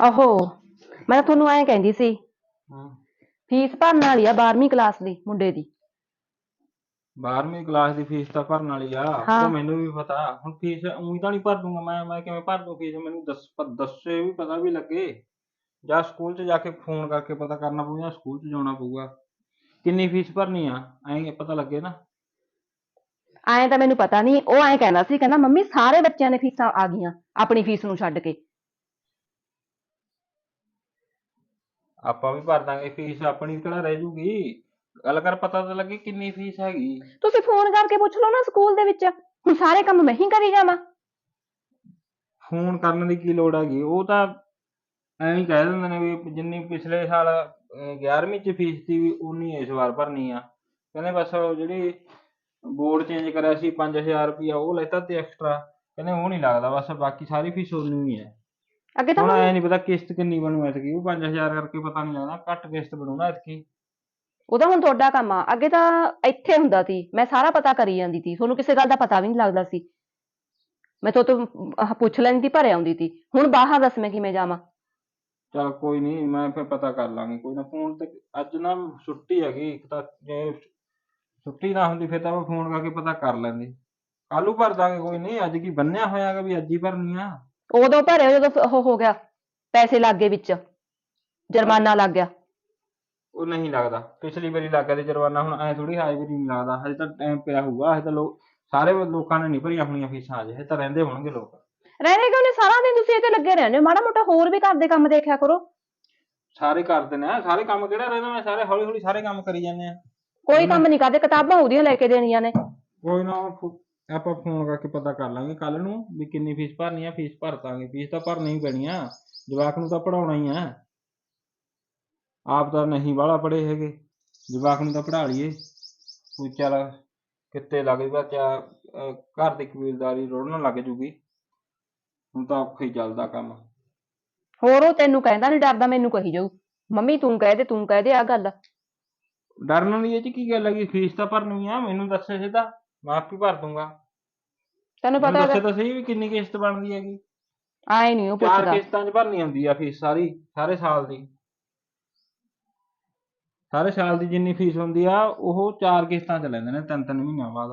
ਆਹੋ ਮੈਂ ਤੁਹਾਨੂੰ ਐਂ ਕਹਿੰਦੀ ਸੀ ਹਾਂ। ਫੀਸ ਭਰਨ ਵਾਲੀ ਆ 12ਵੀਂ ਕਲਾਸ ਦੀ ਮੁੰਡੇ ਦੀ। 12ਵੀਂ ਕਲਾਸ ਦੀ ਫੀਸ ਤਾਂ ਭਰਨ ਵਾਲੀ ਆ ਉਹ ਹਾਂ। ਮੈਨੂੰ ਵੀ ਪਤਾ ਹੁਣ ਫੀਸ ਉਹੀ ਤਾਂ ਨਹੀਂ ਭਰ ਦੂੰਗਾ ਮੈਂ ਮੈਂ ਕਿਵੇਂ ਭਰ ਦੂੰ ਫੀਸ ਮੈਨੂੰ ਦੱਸ ਪ- ਦੱਸੇ ਵੀ ਪਤਾ ਵੀ ਲੱਗੇ। ਜਾਂ ਸਕੂਲ 'ਚ ਜਾ ਕੇ ਫੋਨ ਕਰਕੇ ਪਤਾ ਕਰਨਾ ਪਊ ਜਾਂ ਸਕੂਲ 'ਚ ਜਾਣਾ ਪਊਗਾ। ਕਿੰਨੀ ਫੀਸ ਭਰਨੀ ਆ ਐਂ ਪਤਾ ਲੱਗੇ ਨਾ। ਐਂ ਤਾਂ ਮੈਨੂੰ ਪਤਾ ਨਹੀਂ ਉਹ ਐਂ ਕਹਿੰਦਾ ਸੀ ਕਹਿੰਦਾ ਮੰਮੀ ਸਾਰੇ ਬੱਚਿਆਂ ਦੇ ਫੀਸਾਂ ਆ ਗਈਆਂ ਆਪਣੀ ਫੀਸ ਨੂੰ ਛੱਡ ਕੇ। ਆਪਾਂ ਵੀ ਭਰ ਦਾਂਗੇ ਫੀਸ ਆਪਣੀ ਕਿਹੜਾ ਰਹਿ ਜੂਗੀ। ਗੱਲ ਕਰ ਪਤਾ ਤਾਂ ਲੱਗੇ ਕਿੰਨੀ ਫੀਸ ਹੈਗੀ। ਤੁਸੀਂ ਫੋਨ ਕਰਕੇ ਪੁੱਛ ਲਓ ਨਾ ਸਕੂਲ ਦੇ ਵਿੱਚ ਹੁਣ ਸਾਰੇ ਕੰਮ ਮੈਂ ਹੀ ਕਰੀ ਜਾਵਾਂ। ਫੋਨ ਕਰਨ ਦੀ ਕੀ ਲੋੜ ਹੈਗੀ? ਉਹ ਤਾਂ ਐਂ ਹੀ ਕਹਿ ਦਿੰਦੇ ਨੇ ਵੀ ਜਿੰਨੀ ਪਿਛਲੇ ਸਾਲ ਅਹ 11ਵੀਂ ਚ ਫੀਸ ਸੀ ਵੀ ਉਨੀ ਇਸ ਵਾਰ ਭਰਨੀ ਆ। ਕਹਿੰਦੇ ਬਸ ਉਹ ਜਿਹੜੀ ਬੋਰਡ ਚੇਂਜ ਕਰਿਆ ਸੀ 5000 ਰੁਪਇਆ ਉਹ ਲੈਤਾ ਤੇ ਐਕਸਟਰਾ। ਕਹਿੰਦੇ ਉਹ ਨਹੀਂ ਲੱਗਦਾ ਬਸ ਬਾਕੀ ਸਾਰੀ ਫੀਸ ਉਨੀ ਹੀ ਹੈ। ਅੱਗੇ ਤਾਂ ਹੁਣ ਐ ਨਹੀਂ ਪਤਾ ਕਿਸ਼ਤ ਕਿੰਨੀ ਬਣੂ ਐਤਕੀ ਉਹ 5000 ਕਰਕੇ ਪਤਾ ਨਹੀਂ ਲੱਗਦਾ ਘੱਟ ਕਿਸ਼ਤ ਬਣੂ ਨਾ ਐਤਕੀ। ਉਹਦਾ ਹੁਣ ਤੁਹਾਡਾ ਕੰਮ ਆ। ਅੱਗੇ ਤਾਂ ਇੱਥੇ ਹੁੰਦਾ ਸੀ ਮੈਂ ਸਾਰਾ ਪਤਾ ਕਰੀ ਜਾਂਦੀ ਸੀ। ਤੁਹਾਨੂੰ ਕਿਸੇ ਗੱਲ ਦਾ ਪਤਾ ਵੀ ਨਹੀਂ ਲੱਗਦਾ ਸੀ। ਮੈਂ ਤੋਂ ਤੋਂ ਪੁੱਛ ਲੈਂਦੀ ਸੀ ਭਰੇ ਆਉਂਦੀ ਸੀ। ਹੁਣ ਬਾਹਰ ਦੱਸ ਮੈਂ ਕਿਵੇਂ ਜਾਵਾਂ? ਚਲ ਕੋਈ ਨਹੀਂ ਮੈਂ ਫਿਰ ਪਤਾ ਕਰ ਲਾਂਗੇ ਕੋਈ ਨਾ। ਫੋਨ ਤੇ ਅੱਜ ਨਾ ਛੁੱਟੀ ਹੈਗੀ ਇੱਕ ਤਾਂ ਜੇ ਛੁੱਟੀ ਨਾ ਹੁੰਦੀ ਫਿਰ ਤਾਂ ਮੈਂ ਫੋਨ ਕਰਕੇ ਪਤਾ ਕਰ ਲੈਂਦੀ। ਕੱਲੂ ਭਰ ਦਾਂਗੇ ਕੋਈ ਨਹੀਂ ਅੱਜ ਕੀ ਬੰਨਿਆ ਹੋਇਆਗਾ ਵੀ ਅੱਜ ਹੀ ਭਰਨੀ ਆ। ਉਦੋਂ ਭਰੇ ਜਦੋਂ ਉਹ ਹੋ ਗਿਆ ਪੈਸੇ ਲੱਗ ਗਏ ਵਿੱਚ। ਜੁਰਮਾਨਾ ਲੱਗ ਗਿਆ। ਉਹ ਨਹੀਂ ਲੱਗਦਾ। ਪਿਛਲੀ ਵਾਰੀ ਲੱਗ ਤੇ ਜੁਰਮਾਨਾ ਹੁਣ ਐ ਥੋੜੀ ਹਾਈ ਵਾਰੀ ਨਹੀਂ ਲੱਗਦਾ। ਹਜੇ ਤਾਂ ਟਾਈਮ ਪਿਆ ਹੋਊਗਾ ਹਜੇ ਤਾਂ ਲੋਕ ਸਾਰੇ ਲੋਕਾਂ ਨੇ ਨਹੀਂ ਭਰੀਆਂ ਆਪਣੀਆਂ ਫੀਸਾਂ ਅਜੇ ਹਜੇ ਤਾਂ ਰਹਿੰਦੇ ਹੋਣਗੇ ਲੋਕ। ਰਹਿਣੇ ਕਿਉਂ ਨੇ? ਸਾਰਾ ਦਿਨ ਤੁਸੀਂ ਤੇ ਲੱਗੇ ਰਹਿੰਦੇ ਹੋ। ਮਾੜਾ ਮੋਟਾ ਹੋਰ ਵੀ ਘਰ ਦੇ ਕੰਮ ਦੇਖਿਆ ਕਰੋ। ਸਾਰੇ ਕਰਦੇ ਨੇ ਸਾਰੇ ਕੰਮ ਕਿਹੜਾ ਰਹਿੰਦਾ ਮੈਂ? ਸਾਰੇ ਹੌਲੀ ਹੌਲੀ ਸਾਰੇ ਕੰਮ ਕਰੀ ਜਾਂਦੇ ਆ। ਕੋਈ ਕੰਮ ਨਹੀਂ ਕਰਦੇ ਕਿਤਾਬਾਂ ਉਹਦੀਆਂ ਲੈ ਕੇ ਦੇਣੀਆਂ ਨੇ। ਕੋਈ ਨਾ ਉਹ ਫੋ- ਆਪਾਂ ਫੋਨ ਕਰਕੇ ਪਤਾ ਕਰ ਲਾਂਗੇ ਕੱਲ ਨੂੰ ਵੀ ਕਿੰਨੀ ਫੀਸ ਭਰਨੀ ਆ ਫੀਸ ਭਰ ਦਾਂਗੇ ਫੀਸ ਤਾਂ ਭਰਨੀ ਹੀ ਪੈਣੀ ਆ ਜਵਾਕ ਨੂੰ ਤਾਂ ਪੜਾਉਣਾ ਹੀ ਆ। ਆਪ ਤਾਂ ਨਹੀਂ ਬਾਹਲਾ ਪੜੇ ਹੈਗੇ ਜਵਾਕ ਨੂੰ ਤਾਂ ਪੜਾ ਲਈਏ। ਕੋਈ ਚੱਲ ਕਿੱਤੇ ਲੱਗ ਜੂਗਾ ਅਹ ਘਰ ਦੀ ਕਬੀਲਦਾਰੀ ਰੋੜਨ ਲੱਗ ਜੂਗੀ। ਹੁਣ ਤਾਂ ਔਖਾ ਹੀ ਚੱਲਦਾ ਕੰਮ। ਹੋਰ ਉਹ ਤੈਨੂੰ ਕਹਿੰਦਾ ਨਹੀਂ ਡਰਦਾ ਮੈਨੂੰ ਕਹੀ ਜਾਊ। ਮੰਮੀ ਤੂੰ ਕਹਿ ਦੇ ਤੂੰ ਕਹਿ ਦੇ ਆ ਗੱਲ। ਡਰਨ ਵਾਲੀ ਇਹ ਚ ਕੀ ਗੱਲ ਹੈਗੀ? ਫੀਸ ਤਾਂ ਭਰਨੀ ਆ ਮੈਨੂੰ ਦੱਸੇ ਸਿੱਧਾ ਮੈਂ ਆਪ ਹੀ ਭਰ ਦੂੰਗਾ। ਤੈਨੂੰ ਮੈਨੂੰ ਪਤਾ ਦੱਸੇ ਤਾਂ ਸਹੀ ਵੀ ਕਿੰਨੀ ਕਿਸ਼ਤ ਬਣਦੀ ਹੈਗੀ। ਆਏ ਨਹੀਂ ਉਹ ਚਾਰ ਪੁੱਛਦਾ। ਕਿਸ਼ਤਾਂ 'ਚ ਭਰਨੀ ਹੁੰਦੀ ਆ ਫੀਸ ਸਾਰੀ ਸਾਰੇ ਸਾਲ ਦੀ। ਸਾਰੇ ਸਾਲ ਦੀ ਜਿੰਨੀ ਫੀਸ ਹੁੰਦੀ ਆ ਉਹ ਚਾਰ ਕਿਸ਼ਤਾਂ 'ਚ ਲੈਂਦੇ ਨੇ ਤਿੰਨ ਤਿੰਨ ਮਹੀਨਿਆਂ ਬਾਅਦ।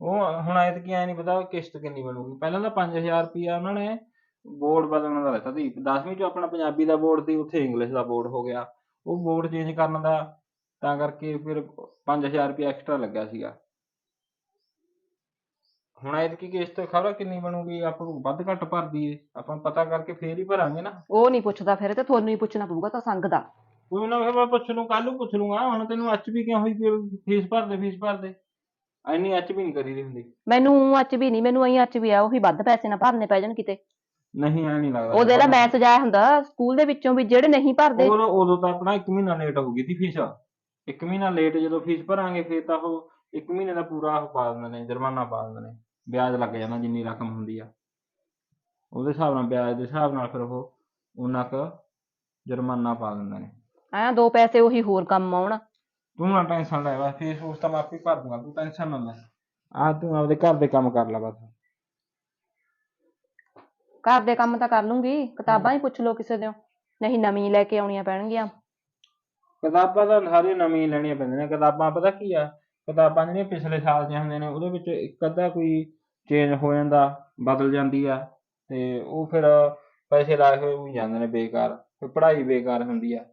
ਉਹ ਹੁਣ ਐਤਕੀ ਐ ਨਹੀਂ ਪਤਾ ਕਿਸ਼ਤ ਕਿੰਨੀ ਬਣੂਗੀ। ਪਹਿਲਾਂ ਤਾਂ 5000 ਰੁਪਇਆ ਉਹਨਾਂ ਨੇ ਬੋਰਡ ਬਦਲਣ ਦਾ ਦਿੱਤਾ ਸੀ। 10ਵੀਂ 'ਚ ਆਪਣਾ ਪੰਜਾਬੀ ਦਾ ਬੋਰਡ ਸੀ ਉੱਥੇ ਇੰਗਲਿਸ਼ ਦਾ ਬੋਰਡ ਹੋ ਗਿਆ। ਉਹ ਬੋਰਡ ਚੇਂਜ ਕਰਨ ਦਾ ਤਾਂ ਕਰਕੇ ਫਿਰ 5000 ਰੁਪਇਆ ਐਕਸਟਰਾ ਲੱਗਿਆ ਸੀਗਾ। ਹੁਣ ਐਤਕੀ ਕਿਸ਼ਤ ਖਬਰ ਕਿੰਨੀ ਬਣੂਗੀ? ਆਪਾਂ ਨੂੰ ਵੱਧ ਘੱਟ ਭਰ ਦਈਏ। ਆਪਾਂ ਪਤਾ ਕਰਕੇ ਫੇਰ ਹੀ ਭਰਾਂਗੇ ਨਾ। ਉਹ ਨਹੀਂ ਪੁੱਛਦਾ ਫਿਰ ਤੇ ਤੁਹਾਨੂੰ ਹੀ ਪੁੱਛਣਾ ਪਊਗਾ ਤਾਂ ਸੰਗ ਦਾ। ਕੋਈ ਨਾ ਫਿਰ ਮੈਂ ਪੁੱਛ ਲੂੰ ਕੱਲ ਨੂੰ ਪੁੱਛ ਲੂੰਗਾ ਹੁਣ ਤੈਨੂੰ ਐਚ ਵੀ ਕਿਉਂ ਹੋਈ ਪਈ? ਫੀਸ ਭਰਦੇ ਫੀਸ ਭਰਦੇ ਐਨੀ ਐਚ ਵੀ ਨਹੀਂ ਕਰੀਦੀ ਹੁੰਦੀ। ਮੈਨੂੰ ਅੱਜ ਵੀ ਨਹੀਂ ਮੈਨੂੰ ਅਹੀਂ ਅੱਜ ਵੀ ਆ ਉਹੀ ਵੱਧ ਪੈਸੇ ਨਾ ਭਰਨੇ ਪੈ ਜਾਣ ਕਿਤੇ। ਨਹੀਂ ਐ ਨਹੀਂ ਲੱਗਦਾ। ਉਹਦੇ ਨਾਲ ਮੈਸੇਜ ਆਇਆ ਹੁੰਦਾ ਸਕੂਲ ਦੇ ਵਿੱਚੋਂ ਵੀ ਜਿਹੜੇ ਨਹੀਂ ਭਰਦੇ। ਉਦੋਂ ਉਦੋਂ ਤਾਂ ਆਪਣਾ 1 ਮਹੀਨਾ ਲੇਟ ਹੋ ਗਈ ਸੀ ਫੀਸ। 1 ਮਹੀਨਾ ਲੇਟ ਜਦੋਂ ਫੀਸ ਭਰਾਂਗੇ ਫਿਰ ਤਾਂ ਉਹ 1 ਮਹੀਨੇ ਦਾ ਪੂਰਾ ਉਹ ਪਾ ਦਿੰਦੇ ਨੇ ਜੁਰਮਾਨਾ ਪਾ ਦਿੰਦੇ ਨੇ। ਵਿਆਜ ਲੱਗ ਜਾਂਦਾ ਜਿੰਨੀ ਰਕਮ ਹੁੰਦੀ ਆ। ਉਹਦੇ ਹਿਸਾਬ ਨਾਲ ਵਿਆਜ ਦੇ ਹਿਸਾਬ ਨਾਲ ਫਿਰ ਉਹ ਉਹਨਾਂ ਕੁ ਜੁਰਮਾਨਾ ਪਾ ਦਿੰਦੇ ਨੇ। ਐਂ ਦੋ ਪੈਸੇ ਉਹੀ ਹੋਰ ਕੰਮ ਆਉਣ। ਤੂੰ ਨਾ ਟੈਨਸ਼ਨ ਲੈ ਬਸ ਫੀਸ ਫੂਸ ਤਾਂ ਮੈਂ ਆਪੇ ਭਰ ਦੂੰਗਾ ਤੂੰ ਟੈਨਸ਼ਨ ਨਾ ਲੈ। ਆ ਤੂੰ ਆਪਦੇ ਘਰ ਦੇ ਕੰਮ ਕਰ ਲੈ ਬਸ। ਘਰ ਦੇ ਕੰਮ ਤਾਂ ਕਰ ਲੂੰਗੀ ਕਿਤਾਬਾਂ ਹੀ ਪੁੱਛ ਲਓ ਕਿਸੇ ਦਿਓ। ਨਹੀਂ ਨਵੀਂ ਲੈ ਕੇ ਆਉਣੀਆਂ ਪੈਣਗੀਆਂ। ਕਿਤਾਬਾਂ ਤਾਂ ਸਾਰੀਆਂ ਨਵੀਆਂ ਹੀ ਲੈਣੀਆਂ ਪੈਂਦੀਆਂ ਨੇ। ਕਿਤਾਬਾਂ ਪਤਾ ਕੀ ਆ? ਕਿਤਾਬਾਂ ਜਿਹੜੀਆਂ ਪਿਛਲੇ ਸਾਲ ਦੀਆਂ ਹੁੰਦੀਆਂ ਨੇ ਉਹਦੇ ਵਿੱਚ ਇੱਕ ਅੱਧਾ ਕੋਈ ਚੇਂਜ ਹੋ ਜਾਂਦਾ, ਬਦਲ ਜਾਂਦੀ ਆ, ਤੇ ਉਹ ਫਿਰ ਪੈਸੇ ਲਾਏ ਹੋਏ ਵੀ ਜਾਂਦੇ ਨੇ ਬੇਕਾਰ, ਫਿਰ ਪੜ੍ਹਾਈ ਬੇਕਾਰ ਹੁੰਦੀ ਆ।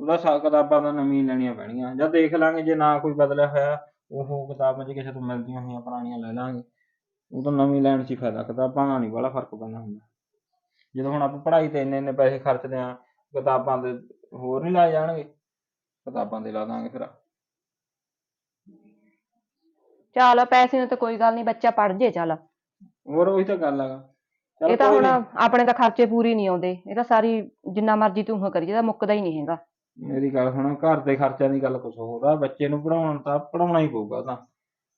ਉਹਦਾ ਸਾ, ਕਿਤਾਬਾਂ ਤਾਂ ਨਵੀਆਂ ਲੈਣੀਆਂ ਪੈਣੀਆਂ, ਜਾਂ ਦੇਖ ਲਾਂਗੇ ਜੇ ਨਾ ਕੋਈ ਬਦਲਿਆ ਹੋਇਆ, ਉਹ ਕਿਤਾਬਾਂ 'ਚ ਕਿਸੇ ਤੋਂ ਮਿਲਦੀਆਂ ਹੋਈਆਂ, ਪੁਰਾਣੀਆਂ ਲੈ ਲਾਂਗੇ। ਉਹ ਤਾਂ ਨਵੀਂ ਲੈਣ 'ਚ ਹੀ ਫਾਇਦਾ, ਕਿਤਾਬਾਂ ਨਾਲ ਨਹੀਂ ਬੜਾ ਫ਼ਰਕ ਪੈਂਦਾ ਹੁੰਦਾ। ਜਦੋਂ ਹੁਣ ਆਪਾਂ ਪੜ੍ਹਾਈ ਤੇ ਇੰਨੇ ਇੰਨੇ ਪੈਸੇ ਖਰਚਦੇ ਆ ਕਿਤਾਬਾਂ ਦੇ ਹੋਰ ਨਹੀਂ ਲਾਏ ਜਾਣਗੇ। ਕਿਤਾਬਾਂ ਦੇ ਲਾ ਦਾਂਗੇ ਫਿਰ। ਚੱਲ ਪੈਸੇ ਨੂੰ ਤਾਂ ਕੋਈ ਗੱਲ ਨਹੀਂ ਬੱਚਾ ਪੜ ਜੇ ਚੱਲ। ਹੋਰ ਉਹੀ ਤਾਂ ਗੱਲ ਹੈਗਾ ਚੱਲ ਇਹ ਤਾਂ ਕੋਈ ਹੁਣ ਨੀ, ਆਪਣੇ ਤਾਂ ਖਰਚੇ ਪੂਰੇ ਨਹੀਂ ਆਉਂਦੇ। ਇਹ ਤਾਂ ਸਾਰੀ ਜਿੰਨਾ ਮਰਜ਼ੀ ਤੂੰ ਉਹ ਕਰੀ ਇਹਦਾ ਮੁੱਕਦਾ ਹੀ ਨਹੀਂ ਹੈਗਾ। ਮੇਰੀ ਗੱਲ ਹੁਣ ਘਰ ਦੇ ਖਰਚਿਆਂ ਦੀ ਗੱਲ ਕੁਛ ਹੋਰ ਆ। ਬੱਚੇ ਨੂੰ ਪੜਾਉਣ ਤਾਂ ਪੜਾਉਣਾ ਹੀ ਪਊਗਾ ਤਾਂ।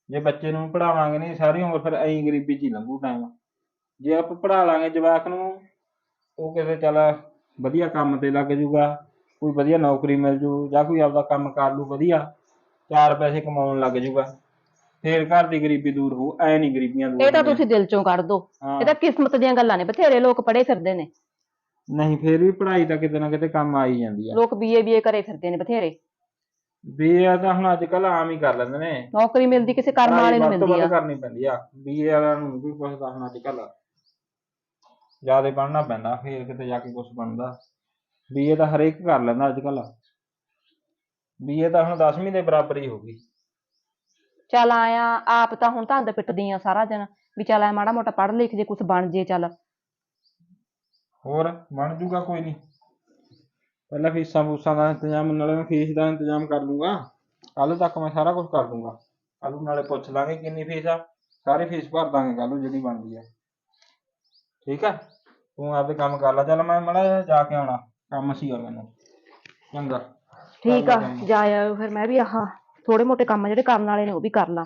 ਜੇ ਬੱਚੇ ਨੂੰ ਪੜਾਵਾਂਗੇ ਨਹੀਂ ਸਾਰੀ ਉਮਰ ਫਿਰ ਐਂ ਗਰੀਬੀ 'ਚ ਹੀ ਲੰਘੂ ਟਾਈਮ ਜੇ ਆਪਾਂ ਪੜਾ ਲਾਂਗੇ ਜਵਾਕ ਨੂੰ ਉਹ ਕਿਸੇ ਚੱਲ ਵਧੀਆ ਕੰਮ ਤੇ ਲੱਗ ਜੂਗਾ ਕੋਈ ਵਧੀਆ ਨੌਕਰੀ ਮਿਲ ਜੂ ਜਾਂ ਕੋਈ ਆਪਦਾ ਕੰਮ ਕਰ ਲੂ ਵਧੀਆ ਚਾਰ ਪੈਸੇ ਕਮਾਉਣ ਲੱਗ ਜੂਗਾ। ਫੇਰ ਘਰ ਦੀ ਗਰੀਬੀ ਦੂਰ ਹੋਊ ਐ ਨਹੀਂ ਗਰੀਬੀਆਂ ਦੂਰ ਇਹ ਤਾਂ ਹੁੰਦੀਆਂ। ਤੁਸੀਂ ਦਿਲ ਚੋਂ ਕੱਢ ਦੋ। ਹਾਂ। ਇਹ ਤਾਂ ਕਿਸਮਤ ਦੀਆਂ ਗੱਲਾਂ ਨੇ ਬਥੇਰੇ ਲੋਕ ਪੜੇ ਫਿਰਦੇ ਨੇ। ਨਹੀਂ ਫੇਰ ਵੀ ਪੜ੍ਹਾਈ ਤਾਂ ਕਿਤੇ ਨਾ ਕਿਤੇ ਕੰਮ ਆ ਹੀ ਜਾਂਦੀ ਆ। ਲੋਕ ਬੀਏ ਬੀਏ ਕਰੇ ਫਿਰਦੇ ਨੇ ਬਥੇਰੇ। ਬੀਏ ਤਾਂ ਹੁਣ ਅੱਜ ਕੱਲ ਆਮ ਹੀ ਕਰ ਲੈਂਦੇ ਨੇ। ਨੌਕਰੀ ਮਿਲਦੀ ਕਿਸੇ ਕਰਮ ਵਾਲੇ ਨੂੰ ਵੱਧ ਤੋਂ ਮਿਲਦੀ ਵੱਧ ਆ ਕਰਨੀ ਪੈਂਦੀ ਆ। ਬੀਏ ਵਾਲਿਆਂ ਨੂੰ ਕੋਈ ਪੁੱਛਦਾ ਹੁਣ ਅੱਜ ਕੱਲ ਜ਼ਿਆਦਾ ਪੜ੍ਹਨਾ ਪੈਂਦਾ ਫੇਰ ਕਿਤੇ ਜਾ ਕੇ ਕੁਝ ਬਣਦਾ। ਬੀਏ ਤਾਂ ਹਰੇਕ ਕਰ ਲੈਂਦਾ ਅੱਜ ਕੱਲ ਬੀਏ ਤਾਂ ਹੁਣ 10ਵੀਂ ਦੇ ਬਰਾਬਰ ਹੀ ਹੋ ਗਈ। ਚੱਲ ਆਇਆ ਆਪ ਤਾਂ ਹੁਣ ਧੰਦ ਪਿੱਟਦੀ ਆ ਸਾਰਾ ਦਿਨ ਵੀ ਚੱਲ ਐ ਮਾੜਾ ਮੋਟਾ ਪੜ੍ਹ ਲਿਖ ਜੇ ਕੁਝ ਬਣ ਜੇ ਚੱਲ। ਹੋਰ ਬਣ ਜੂਗਾ ਕੋਈ ਨਹੀਂ ਪਹਿਲਾਂ ਫੀਸਾਂ ਫੂਸਾਂ ਦਾ ਇੰਤਜ਼ਾਮ ਨਾਲੇ ਮੈਂ ਫੀਸ ਦਾ ਇੰਤਜ਼ਾਮ ਕਰ ਲੂੰਗਾ। ਕੱਲ ਤੱਕ ਮੈਂ ਸਾਰਾ ਕੁਝ ਕਰ ਦੂੰਗਾ ਕੱਲ ਨਾਲੇ ਪੁੱਛ ਲਾਂਗੇ ਕਿੰਨੀ ਫੀਸ ਆ। ਸਾਰੀ ਫੀਸ ਭਰ ਦਾਂਗੇ ਕੱਲ ਜਿਹੜੀ ਬਣਦੀ ਆ। ਠੀਕ ਆ? ਤੂੰ ਆਪਦੇ ਕੰਮ ਕਰ ਲੈ। ਚੱਲ ਮੈਂ ਮੜਾ ਜਾ ਕੇ ਆਉਣਾ। ਕੰਮ ਸੀ ਆ ਮੈਨੂੰ। ਚੰਗਾ। ਠੀਕ ਆ। ਜਾ ਆਇਓ ਫਿਰ ਮੈਂ ਵੀ ਆਹ। ਥੋੜੇ ਮੋਟੇ ਕੰਮ ਜਿਹੜੇ ਕਰਨ ਵਾਲੇ ਨੇ ਉਹ ਵੀ ਕਰ ਲਾ।